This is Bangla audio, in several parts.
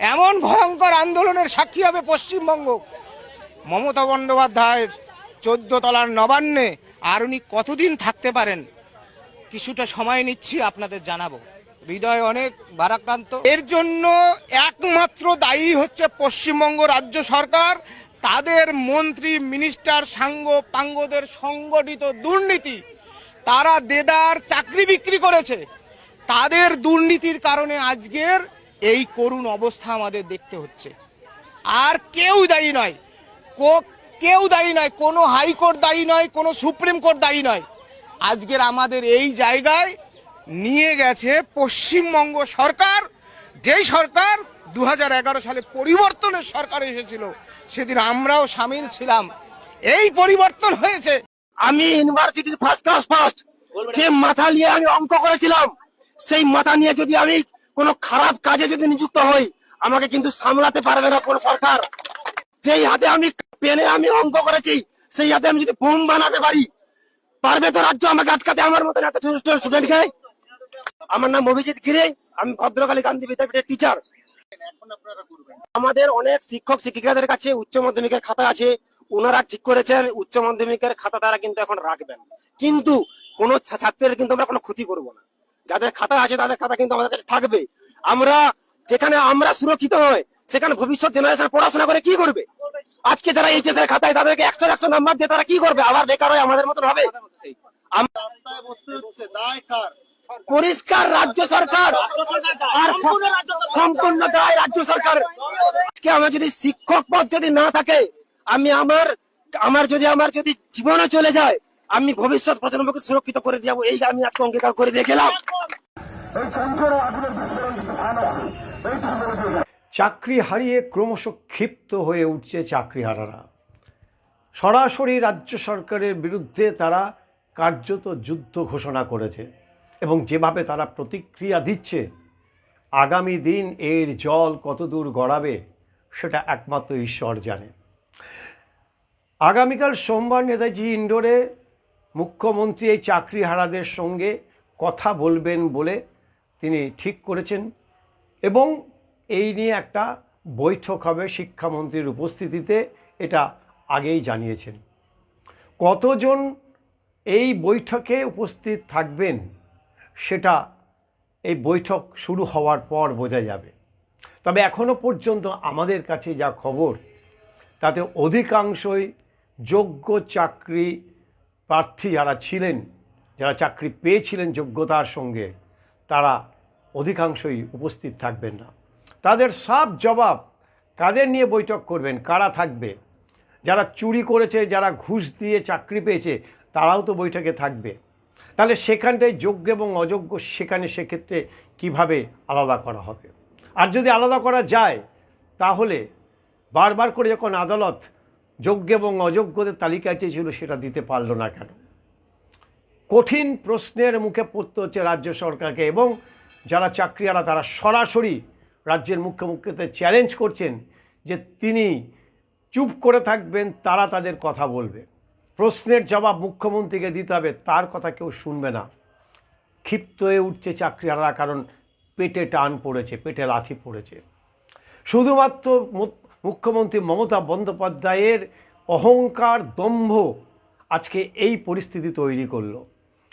এমন ভয়ঙ্কর আন্দোলনের সাক্ষী হবে পশ্চিমবঙ্গ। মমতা বন্দ্যোপাধ্যায়ের চোদ্দ তলার নবান্নে আর উনি কতদিন থাকতে পারেন? কিছুটা সময় নিচ্ছি আপনাদের জানাব। হৃদয় অনেক ভারাক্রান্ত। এর জন্য একমাত্র দায়ী হচ্ছে পশ্চিমবঙ্গ রাজ্য সরকার। তাদের মন্ত্রী, মিনিস্টার, সাঙ্গ, পাঙ্গদের সংগঠিত দুর্নীতি। তারা দেদার চাকরি বিক্রি করেছে। তাদের দুর্নীতির কারণে আজকের এই করুণ অবস্থা আমাদের দেখতে হচ্ছে। আর কেউ দায়ী নয়। কেউ দায়ী নয়। কোনো হাইকোর্ট দায়ী নয়, কোনো সুপ্রিম কোর্ট দায়ী নয়। আজকের আমাদের এই জায়গায় নিয়ে গেছে পশ্চিমবঙ্গ সরকার। যেই সরকার দু হাজার এগারো সালে পরিবর্তনের সরকার এসেছিল, সেদিন আমরাও সামিল ছিলাম। এই পরিবর্তন হয়েছে। আমি ইউনিভার্সিটির ফার্স্ট ক্লাস ফার্স্ট যে মাথা নিয়ে আমি অঙ্ক করেছিলাম, সেই মাথা নিয়ে যদি আমি কোনো খারাপ কাজে যদি নিযুক্ত হই, আমাকে কিন্তু সামলাতে পারবে না কোনো সরকার। যেই হাতে আমি পেনে আমি অঙ্ক করেছি, সেই হাতে আমি যদি বোম বানাতে পারি, পারবে তো রাজ্য আমাকে আটকাতে আমার মতন ছোট স্টুডেন্টকে আমার নাম অভিজিৎ গিরে, আমি ভদ্রকালী গান্ধী বিদ্যাপীঠের টিচার আমাদের অনেক শিক্ষক শিক্ষিকাদের কাছে উচ্চ মাধ্যমিকের খাতা আছে ওনারা ঠিক করেছেন, উচ্চ মাধ্যমিকের খাতা তারা কিন্তু এখন রাখবেন। কিন্তু কোন ছাত্রের কিন্তু আমরা কোনো ক্ষতি করব না। যাদের খাতা আছে তাদের খাতা কিন্তু আমাদের কাছে থাকবে। আমরা যেখানে আমরা সুরক্ষিত হয় সেখানে ভবিষ্যৎ জেনারেশন পড়াশোনা করে কি করবে? আজকে যারা এইচএস এর খাতায় তাদেরকে একশো একশো নাম্বার দিয়ে তারা কি করবে? আবার বেকার হয় আমাদের মতন হবে? পরিষ্কার রাজ্য সরকার আর সম্পূর্ণ দায় রাজ্য সরকার। আজকে আমার যদি শিক্ষক পদ যদি না থাকে আমি আমার আমার যদি আমার যদি জীবনে চলে যায় আমি ভবিষ্যৎ প্রজন্মকে সুরক্ষিত করে যাব। এই আমি আজকে অঙ্গীকার করে দিয়ে গেলাম। চাকরি হারিয়ে ক্রমশ ক্ষিপ্ত হয়ে উঠছে চাকরিহারারা। সরাসরি রাজ্য সরকারের বিরুদ্ধে তারা কার্যত যুদ্ধ ঘোষণা করেছে এবং যেভাবে তারা প্রতিক্রিয়া দিচ্ছে, আগামী দিন এর জল কতদূর গড়াবে সেটা একমাত্র ঈশ্বর জানে। আগামীকাল সোমবার নেতাজি ইন্ডোরে মুখ্যমন্ত্রী এই চাকরিহারাদের সঙ্গে কথা বলবেন বলে তিনি ঠিক করেছেন এবং এই নিয়ে একটা বৈঠক হবে শিক্ষামন্ত্রীর উপস্থিতিতে, এটা আগেই জানিয়েছেন। কতজন এই বৈঠকে উপস্থিত থাকবেন সেটা এই বৈঠক শুরু হওয়ার পর বোঝা যাবে। তবে এখনও পর্যন্ত আমাদের কাছে যা খবর, তাতে অধিকাংশই যোগ্য চাকরি প্রার্থী যারা ছিলেন, যারা চাকরি পেয়েছিলেন যোগ্যতার সঙ্গে তারা অধিকাংশই উপস্থিত থাকবেন না। তাদের সব জবাব কাদের নিয়ে বৈঠক করবেন? কারা থাকবে? যারা চুরি করেছে, যারা ঘুষ দিয়ে চাকরি পেয়েছে, তারাও তো বৈঠকে থাকবে। তাহলে সেখানটায় যোগ্য এবং অযোগ্য সেখানে সেক্ষেত্রে কীভাবে আলাদা করা হবে? আর যদি আলাদা করা যায়, তাহলে বারবার করে যখন আদালত যোগ্য এবং অযোগ্যদের তালিকা চেয়েছিল, সেটা দিতে পারল না কেন? কঠিন প্রশ্নের মুখে পড়তে হচ্ছে রাজ্য সরকারকে এবং যারা চাকরিয়ারা তারা সরাসরি রাজ্যের মুখ্যমন্ত্রীকে চ্যালেঞ্জ করছেন যে তিনি চুপ করে থাকবেন, তারা তাদের কথা বলবে। প্রশ্নের জবাব মুখ্যমন্ত্রীকে দিতে হবে, তার কথা কেউ শুনবে না। ক্ষিপ্ত হয়ে উঠছে চাকরিহারা কারণ পেটে টান পড়েছে, পেটে লাথি পড়েছে। শুধুমাত্র মুখ্যমন্ত্রী মমতা বন্দ্যোপাধ্যায়ের অহংকার দম্ভ আজকে এই পরিস্থিতি তৈরি করল।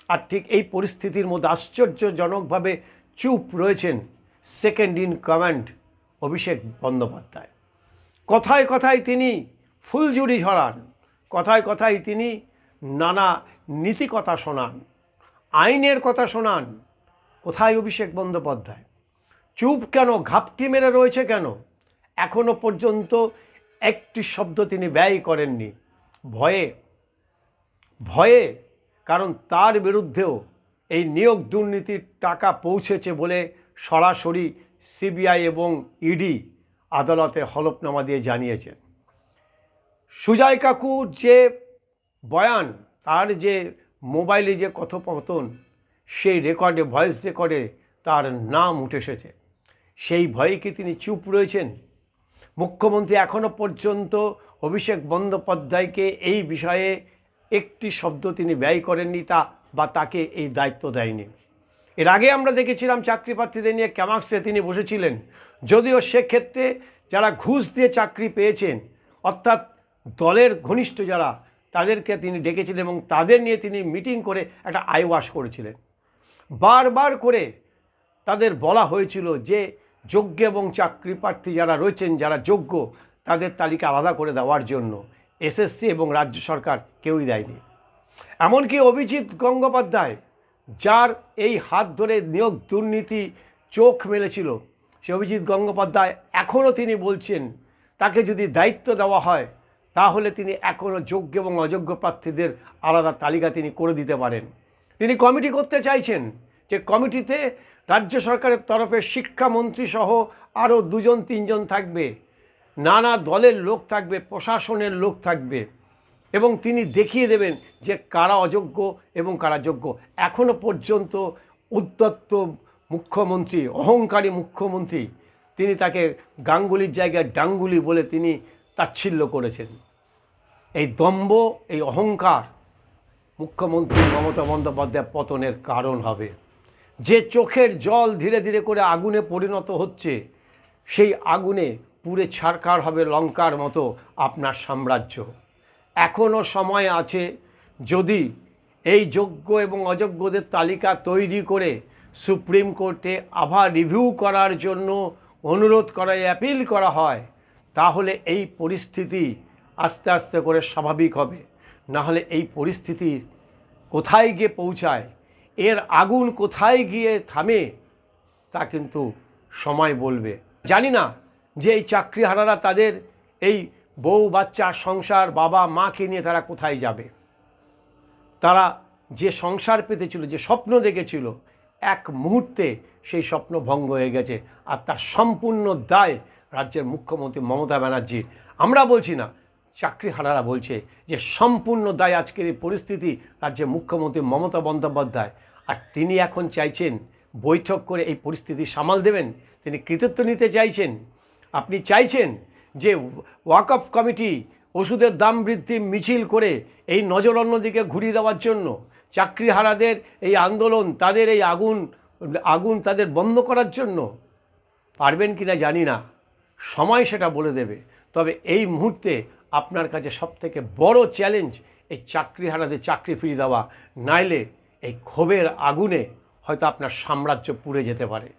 আর ঠিক এই পরিস্থিতির মধ্যে আশ্চর্যজনকভাবে চুপ রয়েছেন second in command Abhishek Bandyopadhyay. কথায় কথায় তিনি ফুলঝুরি ঝরান কথায় কথায় তিনি নানা নীতি কথা শোনান, আইনের কথা শোনান। কোথায় অভিষেক বন্দ্যোপাধ্যায়? চুপ কেন? ঘাপটি মেরে রয়েছে কেন? এখনও পর্যন্ত একটি শব্দ তিনি ব্যয় করেননি। ভয়ে ভয়ে কারণ তার বিরুদ্ধেও এই নিয়োগ দুর্নীতির টাকা পৌঁছেছে বলে সরাসরি সিবিআই এবং ইডি আদালতে হলফনামা দিয়ে জানিয়েছেন। সুজয় কাকুর যে বয়ান, তার যে মোবাইলে যে কথোপকথন, সেই রেকর্ডে, ভয়েস রেকর্ডে তার নাম উঠে এসেছে। সেই ভয়ে কি তিনি চুপ রয়েছেন? মুখ্যমন্ত্রী এখনও পর্যন্ত অভিষেক বন্দ্যোপাধ্যায়কে এই বিষয়ে একটি শব্দ তিনি ব্যয় করেননি তা বা তাকে এই দায়িত্ব দেয়নি। এর আগে আমরা দেখেছিলাম চাকরি প্রার্থীদের নিয়ে ক্যামাক্সে তিনি বসেছিলেন। যদিও সেক্ষেত্রে যারা ঘুষ দিয়ে চাকরি পেয়েছেন, অর্থাৎ দলের ঘনিষ্ঠ যারা, তাদেরকে তিনি ডেকেছিলেন এবং তাদের নিয়ে তিনি মিটিং করে একটা আইওয়াশ করেছিলেন। বারবার করে তাদের বলা হয়েছিল যে যোগ্য এবং চাকরি প্রার্থী যারা রয়েছেন, যারা যোগ্য, তাদের তালিকা আলাদা করে দেওয়ার জন্য। এসএসসি এবং রাজ্য সরকার কেউই দেয়নি। এমনকি অভিজিৎ গঙ্গোপাধ্যায়, যার এই হাত ধরে নিয়োগ দুর্নীতি চোখ মেলেছিল, সে অভিজিৎ গঙ্গোপাধ্যায় এখনও তিনি বলছেন, তাকে যদি দায়িত্ব দেওয়া হয়, তাহলে তিনি এখনও যোগ্য এবং অযোগ্য প্রার্থীদের আলাদা তালিকা তিনি করে দিতে পারেন। তিনি কমিটি করতে চাইছেন যে কমিটিতে রাজ্য সরকারের তরফে শিক্ষামন্ত্রী সহ আরও দুজন, তিনজন থাকবে। নানা দলের লোক থাকবে, প্রশাসনের লোক থাকবে, এবং তিনি দেখিয়ে দেবেন যে কারা অযোগ্য এবং কারা যোগ্য। এখনও পর্যন্ত উদ্যত্ত মুখ্যমন্ত্রী, অহংকারী মুখ্যমন্ত্রী, তিনি তাকে গাঙ্গুলির জায়গায় ডাঙ্গুলি বলে তিনি তাচ্ছিল্য করেছেন। এই দম্ভ, এই অহংকার মুখ্যমন্ত্রী মমতা বন্দ্যোপাধ্যায় পতনের কারণ হবে। যে চোখের জল ধীরে ধীরে করে আগুনে পরিণত হচ্ছে, সেই আগুনে পুড়ে ছারকার হবে লঙ্কার মতো আপনার সাম্রাজ্য। এখনও সময় আছে যদি এই যোগ্য এবং অযোগ্যদের তালিকা তৈরি করে সুপ্রিম কোর্টে আবার রিভিউ করার জন্য অনুরোধ করা অ্যাপিল করা হয়, তাহলে এই পরিস্থিতি আস্তে আস্তে করে স্বাভাবিক হবে। না হলে এই পরিস্থিতি কোথায় গিয়ে পৌঁছায়, এর আগুন কোথায় গিয়ে থামে, তা কিন্তু সময় বলবে। জানি না। যে এই চাকরিহারারা তাদের এই বউ, বাচ্চা, সংসার, বাবা, মাকে নিয়ে তারা কোথায় যাবে? তারা যে সংসার পেতেছিল, যে স্বপ্ন দেখেছিল, এক মুহূর্তে সেই স্বপ্ন ভঙ্গ হয়ে গেছে। আর তার সম্পূর্ণ দায় রাজ্যের মুখ্যমন্ত্রী মমতা ব্যানার্জি আমরা বলছি না, চাকরিহারারা বলছে যে সম্পূর্ণ দায় আজকের এই পরিস্থিতি রাজ্যের মুখ্যমন্ত্রী মমতা বন্দ্যোপাধ্যায়। আর তিনি এখন চাইছেন বৈঠক করে এই পরিস্থিতি সামাল দেবেন। তিনি কৃতিত্ব নিতে চাইছেন। আপনি চাইছেন যে ওয়াকফ কমিটি ওষুধের দাম বৃদ্ধি মিছিল করে এই নজর অন্যদিকে ঘুরিয়ে দেওয়ার জন্য চাকরিহারাদের এই আন্দোলন, তাদের এই আগুন আগুন তাদের বন্ধ করার জন্য পারবেন কি না জানি না। সময় সেটা বলে দেবে। তবে এই মুহূর্তে আপনার কাছে সবথেকে বড় চ্যালেঞ্জ এই চাকরিহারাদের চাকরি ফিরিয়ে দেওয়া। নাইলে এই ক্ষোভের আগুনে হয়তো আপনার সাম্রাজ্য পুড়ে যেতে পারে।